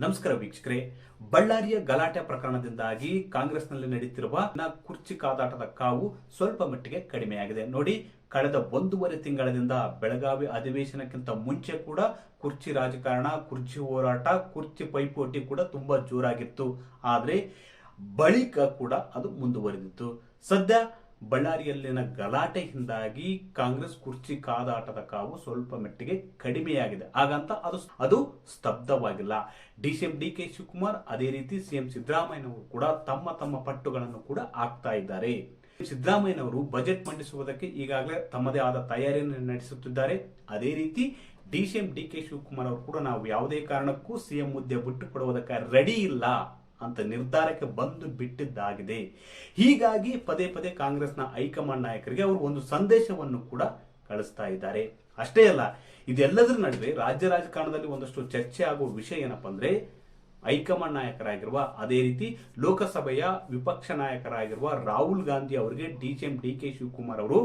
ನಮಸ್ಕಾರ ವೀಕ್ಷಕರೇ. ಬಳ್ಳಾರಿಯ ಗಲಾಟೆ ಪ್ರಕರಣದಿಂದಾಗಿ ಕಾಂಗ್ರೆಸ್ನಲ್ಲಿ ನಡೆಯುತ್ತಿರುವ ಕುರ್ಚಿ ಕಾದಾಟದ ಕಾವು ಸ್ವಲ್ಪ ಮಟ್ಟಿಗೆ ಕಡಿಮೆಯಾಗಿದೆ. ನೋಡಿ, ಕಳೆದ ಒಂದೂವರೆ ತಿಂಗಳಿಂದ ಬೆಳಗಾವಿ ಅಧಿವೇಶನಕ್ಕಿಂತ ಮುಂಚೆ ಕೂಡ ಕುರ್ಚಿ ರಾಜಕಾರಣ, ಕುರ್ಚಿ ಹೋರಾಟ, ಕುರ್ಚಿ ಪೈಪೋಟಿ ಕೂಡ ತುಂಬಾ ಜೋರಾಗಿತ್ತು. ಆದ್ರೆ, ಬಳಿಕ ಕೂಡ ಅದು ಮುಂದುವರೆದಿತ್ತು. ಸದ್ಯ ಬಳ್ಳಾರಿಯಲ್ಲಿನ ಗಲಾಟೆಯಿಂದಾಗಿ ಕಾಂಗ್ರೆಸ್ ಕುರ್ಚಿ ಕಾದಾಟದ ಕಾವು ಸ್ವಲ್ಪ ಮಟ್ಟಿಗೆ ಕಡಿಮೆಯಾಗಿದೆ. ಹಾಗಂತ ಅದು ಅದು ಸ್ತಬ್ಧವಾಗಿಲ್ಲ. D C M, D K Shivakumar ಅದೇ ರೀತಿ ಸಿಎಂ ಸಿದ್ದರಾಮಯ್ಯನವರು ಕೂಡ ತಮ್ಮ ತಮ್ಮ ಪಟ್ಟುಗಳನ್ನು ಕೂಡ ಹಾಕ್ತಾ ಇದ್ದಾರೆ. ಸಿದ್ದರಾಮಯ್ಯನವರು ಬಜೆಟ್ ಮಂಡಿಸುವುದಕ್ಕೆ ಈಗಾಗಲೇ ತಮ್ಮದೇ ಆದ ತಯಾರಿಯನ್ನು ನಡೆಸುತ್ತಿದ್ದಾರೆ. ಅದೇ ರೀತಿ D C M, D K Shivakumar ಅವರು ಕೂಡ ನಾವು ಯಾವುದೇ ಕಾರಣಕ್ಕೂ ಸಿಎಂ ಹುದ್ದೆ ಬಿಟ್ಟು ಕೊಡುವುದಕ್ಕೆ ರೆಡಿ ಇಲ್ಲ. ಅಂತ ನಿರ್ಧಾರಕ್ಕೆ ಬಂದು ಬಿಟ್ಟಿದ್ದಾಗಿದೆ. ಹೀಗಾಗಿ ಪದೇ ಪದೇ ಕಾಂಗ್ರೆಸ್ನ ಹೈಕಮಾಂಡ್ ನಾಯಕರಿಗೆ ಅವರು ಒಂದು ಸಂದೇಶವನ್ನು ಕೂಡ ಕಳಿಸ್ತಾ ಇದ್ದಾರೆ. ಅಷ್ಟೇ ಅಲ್ಲ, ಇದೆಲ್ಲದರ ನಡುವೆ ರಾಜ್ಯ ರಾಜಕಾರಣದಲ್ಲಿ ಒಂದಷ್ಟು ಚರ್ಚೆ ಆಗುವ ವಿಷಯ ಏನಪ್ಪ ಅಂದ್ರೆ, ಹೈಕಮಾಂಡ್ ನಾಯಕರಾಗಿರುವ ಅದೇ ರೀತಿ ಲೋಕಸಭೆಯ ವಿಪಕ್ಷ ನಾಯಕರಾಗಿರುವ ರಾಹುಲ್ ಗಾಂಧಿ ಅವರಿಗೆ ಡಿಸಿಎಂ ಡಿ ಕೆ ಶಿವಕುಮಾರ್ ಅವರು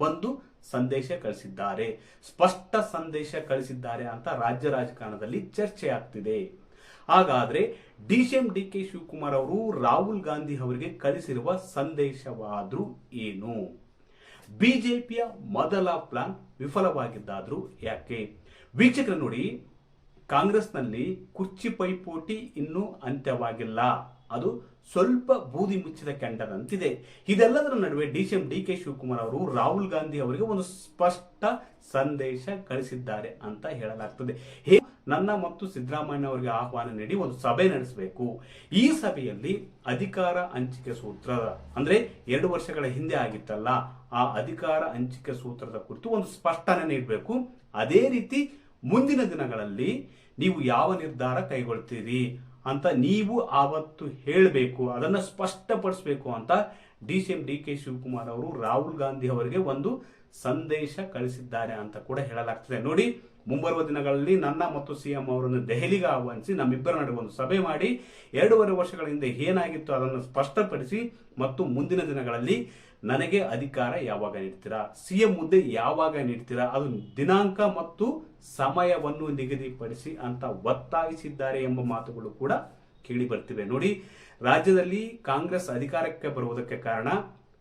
ಒಂದು ಸಂದೇಶ ಕಳಿಸಿದ್ದಾರೆ. ಸ್ಪಷ್ಟ ಸಂದೇಶ ಕಳಿಸಿದ್ದಾರೆ ಅಂತ ರಾಜ್ಯ ರಾಜಕಾರಣದಲ್ಲಿ ಚರ್ಚೆ ಆಗ್ತಿದೆ. ಹಾಗಾದ್ರೆ ಎಂ ಡಿ ಕೆ ಶಿವಕುಮಾರ್ ಅವರು ರಾಹುಲ್ ಗಾಂಧಿ ಅವರಿಗೆ ಕಳಿಸಿರುವ ಸಂದೇಶವಾದರೂ ಏನು? ಬಿಜೆಪಿಯ ಮೊದಲ ಪ್ಲಾನ್ ವಿಫಲವಾಗಿದ್ದಾದರೂ ಯಾಕೆ? ವೀಕ್ಷಕರು ನೋಡಿ, ಕಾಂಗ್ರೆಸ್ನಲ್ಲಿ ಕುರ್ಚಿ ಪೈಪೋಟಿ ಇನ್ನೂ ಅಂತ್ಯವಾಗಿಲ್ಲ. ಅದು ಸ್ವಲ್ಪ ಬೂದಿ ಮುಚ್ಚಿದ ಕೆಂಡದಂತಿದೆ. ಇದೆಲ್ಲದರ ನಡುವೆ D C M D K Shivakumar ಅವರು ರಾಹುಲ್ ಗಾಂಧಿ ಅವರಿಗೆ ಒಂದು ಸ್ಪಷ್ಟ ಸಂದೇಶ ಕಳಿಸಿದ್ದಾರೆ ಅಂತ ಹೇಳಲಾಗ್ತದೆ. ನನ್ನ ಮತ್ತು ಸಿದ್ದರಾಮಯ್ಯ ಅವರಿಗೆ ಆಹ್ವಾನ ನೀಡಿ ಒಂದು ಸಭೆ ನಡೆಸಬೇಕು. ಈ ಸಭೆಯಲ್ಲಿ ಅಧಿಕಾರ ಹಂಚಿಕೆ ಸೂತ್ರ, ಅಂದ್ರೆ ಎರಡು ವರ್ಷಗಳ ಹಿಂದೆ ಆಗಿತ್ತಲ್ಲ, ಆ ಅಧಿಕಾರ ಹಂಚಿಕೆ ಸೂತ್ರದ ಕುರಿತು ಒಂದು ಸ್ಪಷ್ಟನೆ ನೀಡಬೇಕು. ಅದೇ ರೀತಿ ಮುಂದಿನ ದಿನಗಳಲ್ಲಿ ನೀವು ಯಾವ ನಿರ್ಧಾರ ಕೈಗೊಳ್ತೀರಿ? ಅಂತ ನೀವು ಆವತ್ತು ಹೇಳಬೇಕು, ಅದನ್ನು ಸ್ಪಷ್ಟಪಡಿಸಬೇಕು ಅಂತ D C M D K Shivakumar ಅವರು ರಾಹುಲ್ ಗಾಂಧಿ ಅವರಿಗೆ ಒಂದು ಸಂದೇಶ ಕಳಿಸಿದ್ದಾರೆ ಅಂತ ಕೂಡ ಹೇಳಲಾಗ್ತದೆ. ನೋಡಿ, ಮುಂಬರುವ ದಿನಗಳಲ್ಲಿ ನನ್ನ ಮತ್ತು ಸಿಎಂ ಅವರನ್ನು ದೆಹಲಿಗೆ ಆಹ್ವಾನಿಸಿ ನಮ್ಮಿಬ್ಬರ ನಡುವೆ ಒಂದು ಸಭೆ ಮಾಡಿ, ಎರಡೂವರೆ ವರ್ಷಗಳ ಹಿಂದೆ ಏನಾಗಿತ್ತು ಅದನ್ನು ಸ್ಪಷ್ಟಪಡಿಸಿ ಮತ್ತು ಮುಂದಿನ ದಿನಗಳಲ್ಲಿ ನನಗೆ ಅಧಿಕಾರ ಯಾವಾಗ ನೀಡ್ತೀರಾ? ಸಿಎಂ ಹುದ್ದೆ ಯಾವಾಗ ನೀಡ್ತೀರಾ? ಅದು ದಿನಾಂಕ ಮತ್ತು ಸಮಯವನ್ನು ನಿಗದಿಪಡಿಸಿ ಅಂತ ಒತ್ತಾಯಿಸಿದ್ದಾರೆ ಎಂಬ ಮಾತುಗಳು ಕೂಡ ಕೇಳಿ ಬರ್ತಿವೆ. ನೋಡಿ, ರಾಜ್ಯದಲ್ಲಿ ಕಾಂಗ್ರೆಸ್ ಅಧಿಕಾರಕ್ಕೆ ಬರುವುದಕ್ಕೆ ಕಾರಣ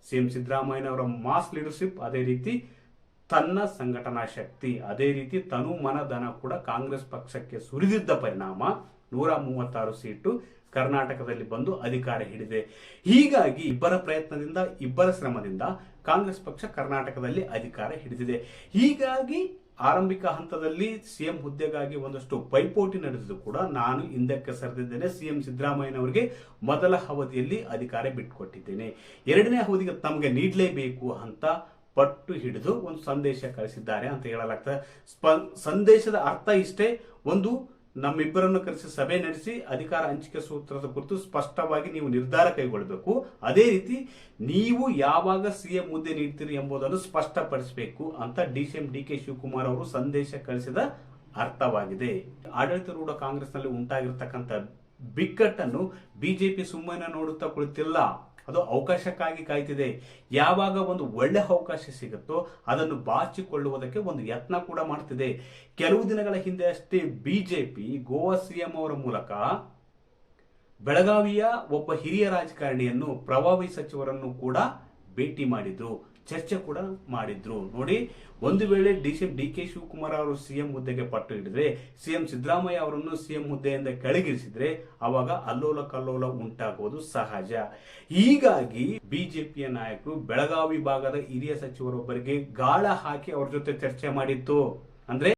ಸಿಎಂ ಸಿದ್ದರಾಮಯ್ಯನವರ ಮಾಸ್ ಲೀಡರ್ಶಿಪ್ ಅದೇ ರೀತಿ ತನ್ನ ಸಂಘಟನಾ ಶಕ್ತಿ, ಅದೇ ರೀತಿ ತನು ಮನ ಧನ ಕೂಡ ಕಾಂಗ್ರೆಸ್ ಪಕ್ಷಕ್ಕೆ ಸುರಿದಿದ್ದ ಪರಿಣಾಮ. ನೂರ ಮೂವತ್ತಾರು ಸೀಟು ಕರ್ನಾಟಕದಲ್ಲಿ ಬಂದು ಅಧಿಕಾರ ಹಿಡಿದೆ. ಹೀಗಾಗಿ ಇಬ್ಬರ ಪ್ರಯತ್ನದಿಂದ, ಇಬ್ಬರ ಶ್ರಮದಿಂದ ಕಾಂಗ್ರೆಸ್ ಪಕ್ಷ ಕರ್ನಾಟಕದಲ್ಲಿ ಅಧಿಕಾರ ಹಿಡಿದಿದೆ. ಹೀಗಾಗಿ ಆರಂಭಿಕ ಹಂತದಲ್ಲಿ ಸಿಎಂ ಹುದ್ದೆಗಾಗಿ ಒಂದಷ್ಟು ಪೈಪೋಟಿ ನಡೆದಿದ್ದು ಕೂಡ ನಾನು ಹಿಂದಕ್ಕೆ ಸರಿದಿದ್ದೇನೆ. ಸಿಎಂ ಸಿದ್ದರಾಮಯ್ಯನವರಿಗೆ ಮೊದಲ ಅವಧಿಯಲ್ಲಿ ಅಧಿಕಾರ ಬಿಟ್ಟುಕೊಟ್ಟಿದ್ದೇನೆ. ಎರಡನೇ ಅವಧಿಗೆ ತಮಗೆ ನೀಡಲೇಬೇಕು ಅಂತ ಪಟ್ಟು ಹಿಡಿದು ಒಂದು ಸಂದೇಶ ಕಳಿಸಿದ್ದಾರೆ ಅಂತ ಹೇಳಲಾಗ್ತದೆ. ಸ್ಪ- ಸಂದೇಶದ ಅರ್ಥ ಇಷ್ಟೇ. ಒಂದು ನಮ್ಮಿಬ್ಬರನ್ನು ಕರೆಸಿ ಸಭೆ ನಡೆಸಿ ಅಧಿಕಾರ ಹಂಚಿಕೆ ಸೂತ್ರದ ಕುರಿತು ಸ್ಪಷ್ಟವಾಗಿ ನೀವು ನಿರ್ಧಾರ ಕೈಗೊಳ್ಳಬೇಕು. ಅದೇ ರೀತಿ ನೀವು ಯಾವಾಗ ಸಿಎಂ ಹುದ್ದೆ ನೀಡ್ತೀರಿ ಎಂಬುದನ್ನು ಸ್ಪಷ್ಟಪಡಿಸಬೇಕು ಅಂತ D C M D K Shivakumar ಅವರು ಸಂದೇಶ ಕಳಿಸಿದ ಅರ್ಥವಾಗಿದೆ. ಆಡಳಿತಾರೂಢ ಕಾಂಗ್ರೆಸ್ನಲ್ಲಿ ಉಂಟಾಗಿರ್ತಕ್ಕಂಥ ಬಿಕ್ಕಟ್ಟನ್ನು ಬಿಜೆಪಿ ಸುಮ್ಮನೆ ನೋಡುತ್ತಾ ಕುಳಿತಿಲ್ಲ. ಅದು ಅವಕಾಶಕ್ಕಾಗಿ ಕಾಯ್ತಿದೆ. ಯಾವಾಗ ಒಂದು ಒಳ್ಳೆ ಅವಕಾಶ ಸಿಗುತ್ತೋ ಅದನ್ನು ಬಾಚಿಕೊಳ್ಳುವುದಕ್ಕೆ ಒಂದು ಯತ್ನ ಕೂಡ ಮಾಡ್ತಿದೆ. ಕೆಲವು ದಿನಗಳ ಹಿಂದೆ ಅಷ್ಟೇ ಬಿಜೆಪಿ ಗೋವಾ ಸಿಎಂ ಅವರ ಮೂಲಕ ಬೆಳಗಾವಿಯ ಒಬ್ಬ ಹಿರಿಯ ರಾಜಕಾರಣಿಯನ್ನು ಪ್ರಭಾವಿ ಸಚಿವರನ್ನು ಕೂಡ ಭೇಟಿ ಮಾಡಿದ್ರು ಚರ್ಚೆ ಕೂಡ ಮಾಡಿದ್ರು. ನೋಡಿ, ಒಂದು ವೇಳೆ D C D K Shivakumar ಅವರು ಸಿಎಂ ಹುದ್ದೆಗೆ ಪಟ್ಟು ಹಿಡಿದ್ರೆ ಸಿಎಂ ಸಿದ್ದರಾಮಯ್ಯ ಅವರನ್ನು ಸಿಎಂ ಹುದ್ದೆಯಿಂದ ಕೆಳಗಿಳಿಸಿದ್ರೆ ಅವಾಗ ಅಲ್ಲೋಲ ಕಲ್ಲೋಲ ಉಂಟಾಗುವುದು ಸಹಜ. ಹೀಗಾಗಿ ಬಿಜೆಪಿಯ ನಾಯಕರು ಬೆಳಗಾವಿ ಭಾಗದ ಹಿರಿಯ ಸಚಿವರೊಬ್ಬರಿಗೆ ಗಾಳ ಹಾಕಿ ಅವ್ರ ಜೊತೆ ಚರ್ಚೆ ಮಾಡಿತ್ತು. ಅಂದ್ರೆ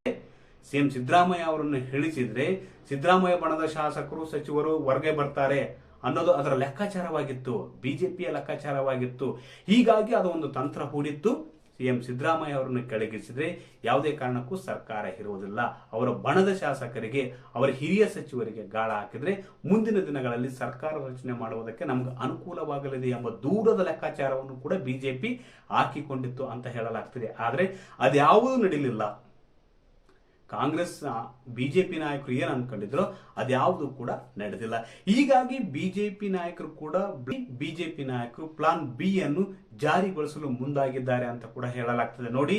ಸಿಎಂ ಸಿದ್ದರಾಮಯ್ಯ ಅವರನ್ನು ಹೇಳಿಸಿದ್ರೆ ಸಿದ್ದರಾಮಯ್ಯ ಬಣದ ಶಾಸಕರು, ಸಚಿವರು ಹೊರಗೆ ಬರ್ತಾರೆ. ಅನ್ನೋದು ಅದರ ಲೆಕ್ಕಾಚಾರವಾಗಿತ್ತು, ಬಿಜೆಪಿಯ ಲೆಕ್ಕಾಚಾರವಾಗಿತ್ತು. ಹೀಗಾಗಿ ಅದು ಒಂದು ತಂತ್ರ ಹೂಡಿತ್ತು. ಸಿಎಂ ಸಿದ್ದರಾಮಯ್ಯ ಅವರನ್ನು ಕೆಳಗಿಸಿದರೆ ಯಾವುದೇ ಕಾರಣಕ್ಕೂ ಸರ್ಕಾರ ಇರುವುದಿಲ್ಲ. ಅವರ ಬಣದ ಶಾಸಕರಿಗೆ, ಅವರ ಹಿರಿಯ ಸಚಿವರಿಗೆ ಗಾಳ ಹಾಕಿದ್ರೆ ಮುಂದಿನ ದಿನಗಳಲ್ಲಿ ಸರ್ಕಾರ ರಚನೆ ಮಾಡುವುದಕ್ಕೆ ನಮ್ಗೆ ಅನುಕೂಲವಾಗಲಿದೆ ಎಂಬ ದೂರದ ಲೆಕ್ಕಾಚಾರವನ್ನು ಕೂಡ ಬಿಜೆಪಿ ಹಾಕಿಕೊಂಡಿತ್ತು ಅಂತ ಹೇಳಲಾಗ್ತದೆ. ಆದರೆ ಅದ್ಯಾವುದೂ ನಡೀಲಿಲ್ಲ. ಕಾಂಗ್ರೆಸ್ ಬಿಜೆಪಿ ನಾಯಕರು ಏನ್ ಅನ್ಕೊಂಡಿದ್ರು ಅದ್ಯಾವುದು ಕೂಡ ನಡೆದಿಲ್ಲ. ಹೀಗಾಗಿ ಬಿಜೆಪಿ ನಾಯಕರು ಕೂಡ ಬಿಜೆಪಿ ನಾಯಕರು ಪ್ಲಾನ್ ಬಿ ಅನ್ನು ಜಾರಿಗೊಳಿಸಲು ಮುಂದಾಗಿದ್ದಾರೆ ಅಂತ ಕೂಡ ಹೇಳಲಾಗ್ತದೆ. ನೋಡಿ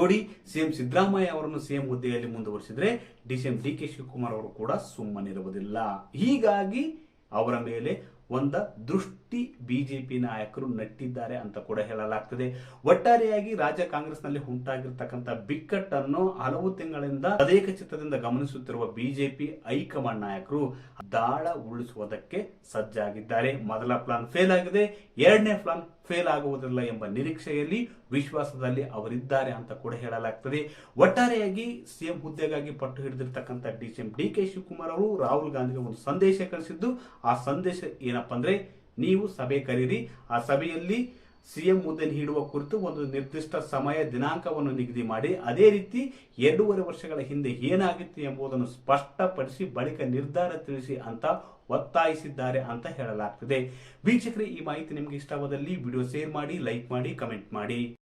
ನೋಡಿ ಸಿಎಂ ಸಿದ್ದರಾಮಯ್ಯ ಅವರನ್ನು ಸಿಎಂ ಹುದ್ದೆಯಲ್ಲಿ ಮುಂದುವರಿಸಿದ್ರೆ ಡಿಸಿಎಂ ಡಿ ಕೆ ಶಿವಕುಮಾರ್ ಅವರು ಕೂಡ ಸುಮ್ಮನಿರುವುದಿಲ್ಲ. ಹೀಗಾಗಿ ಅವರ ಮೇಲೆ ಒಂದ ದೃಷ್ಟಿ ಬಿಜೆಪಿ ನಾಯಕರು ನಟ್ಟಿದ್ದಾರೆ ಅಂತ ಕೂಡ ಹೇಳಲಾಗ್ತದೆ. ಒಟ್ಟಾರೆಯಾಗಿ ರಾಜ್ಯ ಕಾಂಗ್ರೆಸ್ನಲ್ಲಿ ಉಂಟಾಗಿರ್ತಕ್ಕಂಥ ಬಿಕ್ಕಟ್ಟನ್ನು ಹಲವು ತಿಂಗಳಿಂದ ಅನೇಕ ಚಿತ್ರದಿಂದ ಗಮನಿಸುತ್ತಿರುವ ಬಿಜೆಪಿ ಹೈಕಮಾಂಡ್ ನಾಯಕರು ದಾಳ ಉಳಿಸುವುದಕ್ಕೆ ಸಜ್ಜಾಗಿದ್ದಾರೆ. ಮೊದಲ ಪ್ಲಾನ್ ಫೇಲ್ ಆಗಿದೆ, ಎರಡನೇ ಪ್ಲಾನ್ ಫೇಲ್ ಆಗುವುದಿಲ್ಲ ಎಂಬ ನಿರೀಕ್ಷೆಯಲ್ಲಿ ವಿಶ್ವಾಸದಲ್ಲಿ ಅವರಿದ್ದಾರೆ ಅಂತ ಕೂಡ ಹೇಳಲಾಗ್ತದೆ. ಒಟ್ಟಾರೆಯಾಗಿ ಸಿಎಂ ಹುದ್ದೆಗಾಗಿ ಪಟ್ಟು ಹಿಡಿದಿರ್ತಕ್ಕಂಥ D C D K Shivakumar ಅವರು ರಾಹುಲ್ ಗಾಂಧಿಗೆ ಒಂದು ಸಂದೇಶ ಕಳಿಸಿದ್ದು, ಆ ಸಂದೇಶ ಏನಪ್ಪಾ ಅಂದ್ರೆ ನೀವು ಸಭೆ ಕರೀರಿ. ಆ ಸಭೆಯಲ್ಲಿ ಸಿಎಂ ಹುದ್ದೆ ನೀಡುವ ಕುರಿತು ಒಂದು ನಿರ್ದಿಷ್ಟ ಸಮಯ ದಿನಾಂಕವನ್ನು ನಿಗದಿ ಮಾಡಿ. ಅದೇ ರೀತಿ ಎರಡೂವರೆ ವರ್ಷಗಳ ಹಿಂದೆ ಏನಾಗಿತ್ತು ಎಂಬುದನ್ನು ಸ್ಪಷ್ಟಪಡಿಸಿ, ಬಳಿಕ ನಿರ್ಧಾರ ತಿಳಿಸಿ ಅಂತ ಒತ್ತಾಯಿಸಿದ್ದಾರೆ ಅಂತ ಹೇಳಲಾಗ್ತದೆ. ವೀಕ್ಷಕರೇ, ಈ ಮಾಹಿತಿ ನಿಮಗೆ ಇಷ್ಟವಾದಲ್ಲಿ ವಿಡಿಯೋ ಶೇರ್ ಮಾಡಿ, ಲೈಕ್ ಮಾಡಿ, ಕಮೆಂಟ್ ಮಾಡಿ.